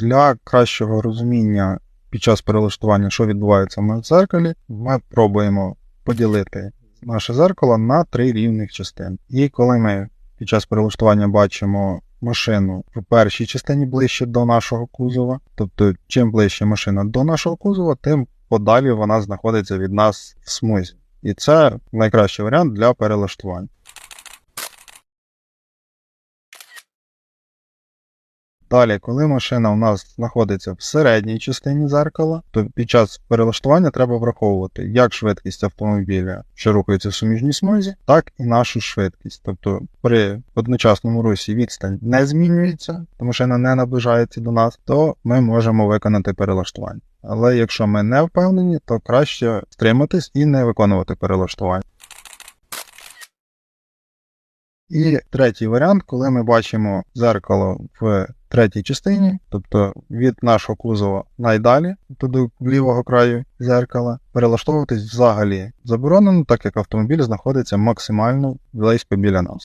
Для кращого розуміння під час перелаштування, що відбувається в дзеркалі, ми пробуємо поділити наше зеркало на три рівних частини. І коли ми під час перелаштування бачимо машину в першій частині ближче до нашого кузова, тобто чим ближче машина до нашого кузова, тим подалі вона знаходиться від нас в смузі. І це найкращий варіант для перелаштування. Далі, коли машина у нас знаходиться в середній частині зеркала, то під час перелаштування треба враховувати як швидкість автомобіля, що рухається в суміжній смузі, так і нашу швидкість. Тобто при одночасному русі відстань не змінюється, то машина не наближається до нас, то ми можемо виконати перелаштування. Але якщо ми не впевнені, то краще стриматись і не виконувати перелаштування. І третій варіант, коли ми бачимо зеркало в третій частині, тобто від нашого кузова найдалі, туди лівого краю зеркала, перелаштовуватись взагалі заборонено, так як автомобіль знаходиться максимально близько біля нас.